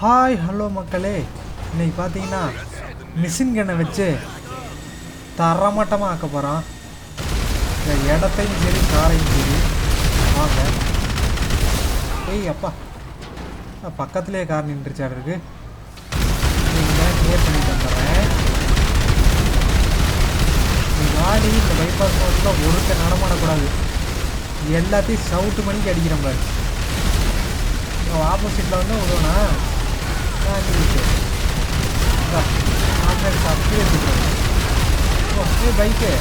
Hi hello மக்களே. இன்னைக்கு பார்த்தீங்கன்னா மிஷின் கண்ணை வச்சு தரமட்டமாக ஆக்க போகிறான் இந்த இடத்தையும் சரி காரையும் சரி. வாங்க. ஏய் அப்பா. பக்கத்துலேயே கார் நின்றுச்சாடு இருக்கு. நீங்கள் கிளியர் பண்ணி தந்துடுறேன் காடி வாடி இந்த பைபாஸ் ரோட்டில் ஒருத்தர் நடமாடக்கூடாது. எல்லாத்தையும் சவுட்டு மணிக்கு அடிக்கிறேன் பாரு. ஆப்போசிட்டில் வந்து விடுவேனா? நான் பைக்கு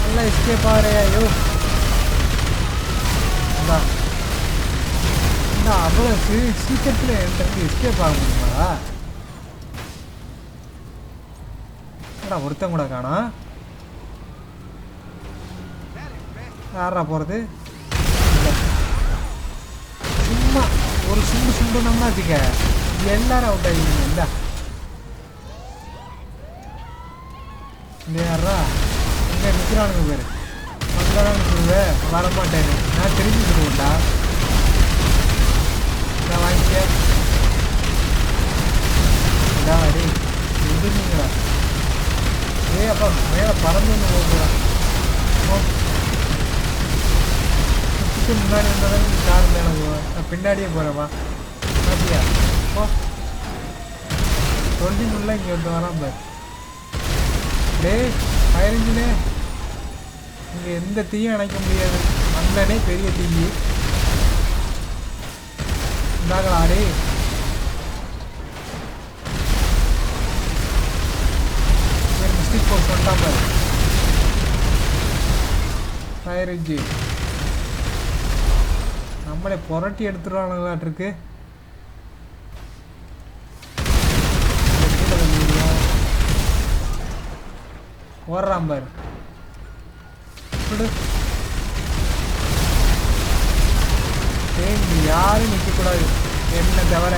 நல்லா எஸ்கேப் ஐயோ அவ்வளோ சீ சீக்கிரத்தில் என்கிட்ட எஸ்கேப் ஆக முடியுமாடா ஏடா ஒருத்தன் கூட காணா யாரா போகிறது சும்மா ஒரு சுண்டு சுண்டுனோம்னா வச்சுக்க எல்லாரும் அவுட் ஆகிடுங்க இந்த. இந்த யாரா இங்கே நிற்கிறானுங்க பேர். வந்தாலும் சொல்லுவேன் வரமாட்டேன் நான் தெரிஞ்சு சொல்லுவேன்டா. நான் வாங்கிக்க. அடி. விடுங்களா ஏ அப்பா மேலே பறந்து வந்து போகுதுடா. முன்னாடி வந்தாலும் கார் மேலே போவேன். நான் பின்னாடியே போகிறேன்ப்பா பாத்தியா? ஓ சொல்லி முள்ள இங்கே வந்து வரான் பார். டேய் ஃபயர் இன்ஜினே இங்கே எந்த தீயும் அணைக்க முடியாது. வந்தனே பெரிய தீ இந்தாங்களா டேய் மிஸ்டேக் போஸ்ட் பண்ணிட்டான் பாரு. ஃபயர் இன்ஜின் நம்மளே புரட்டி எடுத்துருவானுங்களாட்டிருக்கு ஓடுறான் பாரு. விடு. ஏய் இங்க யாரும் நிற்கக்கூடாது என்ன தவிர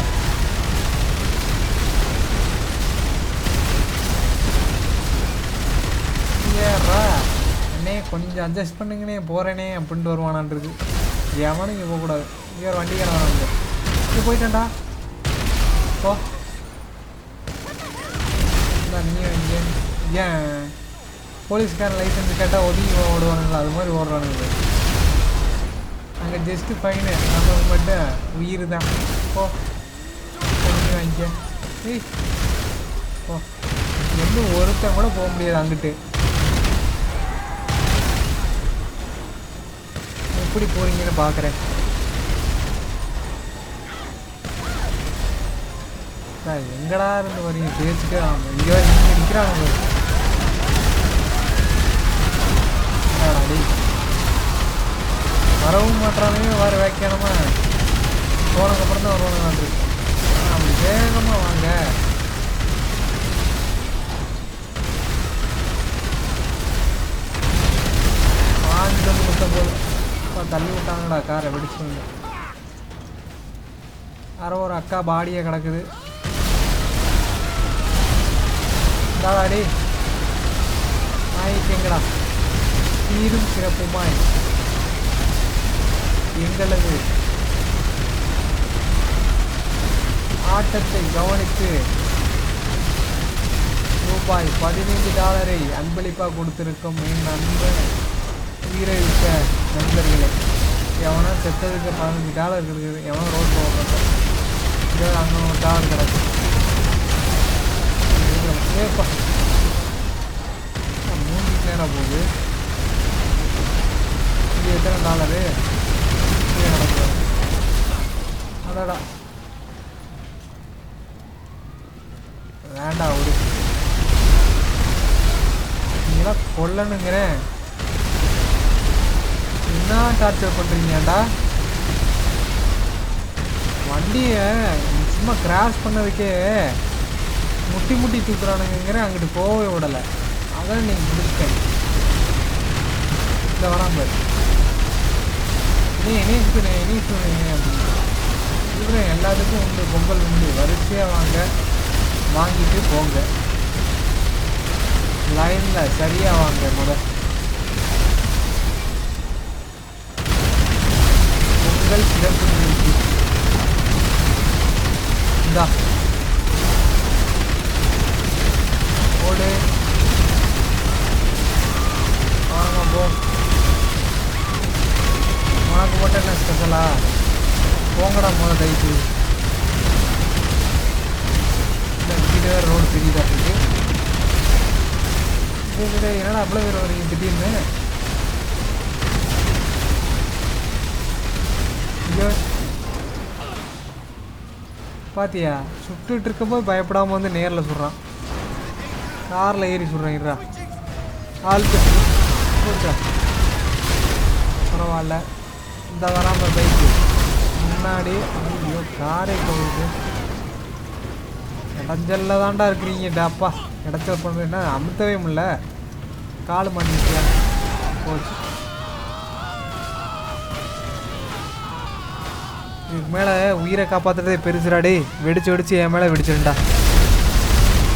ஏறா. அண்ணே கொஞ்சம் அட்ஜஸ்ட் பண்ணுங்கண்ணே போகிறேனே அப்படின்ட்டு வருவானான்றது. எவனும் இங்கே போகக்கூடாது. இங்கே ஒரு வண்டிக்காரன் வராங்க இங்கே போயிட்டேன்டா. போ. நீ ஏன்? போலீஸ்காரன் லைசன்ஸ் கேட்டால் ஒதுங்கி ஓடுவானுங்களா? அது மாதிரி ஓடுறானுங்க. அங்கே ஜஸ்ட்டு ஃபைனு நமக்கு மட்டும் உயிர் தான் போ வாங்கிக்க. ஏய். போ. எந்த ஒருத்தன் கூட போக முடியாது அங்கிட்டு. எப்படி போறீங்கன்னு பார்க்குறேன் எங்கடா இருந்து வரீங்க பேச்சுட்டு இங்கே இங்கே நிற்கிறாங்க வரவும் மாட்டானுங்க வர வைக்கணுமா போனதுக்கப்புறம் தான் வருவாங்க அப்படி வேகமாக வாங்க. பாஞ்சு வந்து போதும். போது தள்ளி விட்டாங்கடா காரை வெடிச்சுங்க அரை ஒரு அக்கா பாடியே கிடக்குது. இந்தாடாடி நாய்க்கு எங்கடா சீரும் சிறப்புமாய் எங்களது ஆட்டத்தை கவனித்து ரூபாய் பதினைந்து டாலரை அன்பளிப்பாக கொடுத்திருக்கும் என் நண்பன் உயிரை விட்ட நண்பர்களே. எவனோ செத்ததுக்கு பதினஞ்சு டாலர் இருக்குது எவனோ ரோட் போக மாட்டான் இதோ அங்கே ஒரு டாலர் கிடக்கு. மூணு நேரம் போகுது. இது எத்தனை அடடா. வேண்டாம் ஒரு நீங்களாம் கொல்லணுங்கிறேன். என்ன டார்ச்சர் பண்ணுறீங்கடா வண்டியை சும்மா கிராஸ் பண்ணதுக்கே முட்டி முட்டி தூக்குறானுங்கிற அங்கிட்டு போகவே விடலை. அதான் நீங்கள் முடிச்சிட்டேன். இந்த வராமல் பாரு. நீ இனேஷ் பண்ணு அப்படின்னு சொல்கிறேன் எல்லாத்துக்கும் உண்டு பொங்கல் உண்டு. வரிசையாக வாங்க. வாங்கிட்டு போங்க. லைனில் சரியாக வாங்க முத. பொங்கல் சிறப்பு நிகழ்ச்சி. இந்தா. ஓடு போங்கடா முதல்ல டைட்டு கீழே வேறு ரோடு தெரியுதா இருக்கு என்னடா அவ்வளோ பேர் வரீங்க திடீர்னு? ஐயோ பாத்தியா? சுட்டுட்டு இருக்கும்போது பயப்படாமல் வந்து நேரில் சொல்கிறான் காரில் ஏறி சொல்கிறேன் இருடா. ஆளுக்கு போச்சா? பரவாயில்ல. இந்த வராமல் பைக்கு முன்னாடி ஐயோ காரை போகுது. இடஞ்சல்ல தாண்டா இருக்கிறீங்க டாப்பா. இடச்சல் பண்ணுறேன்னா அமுத்தவே முடியல. காலு பண்ணிட்டியா போச்சு. இதுக்கு மேலே உயிரை காப்பாற்றுறதே பெருசுடா வெடிச்சு வெடிச்சு என் மேலே வெடிச்சிருண்டா.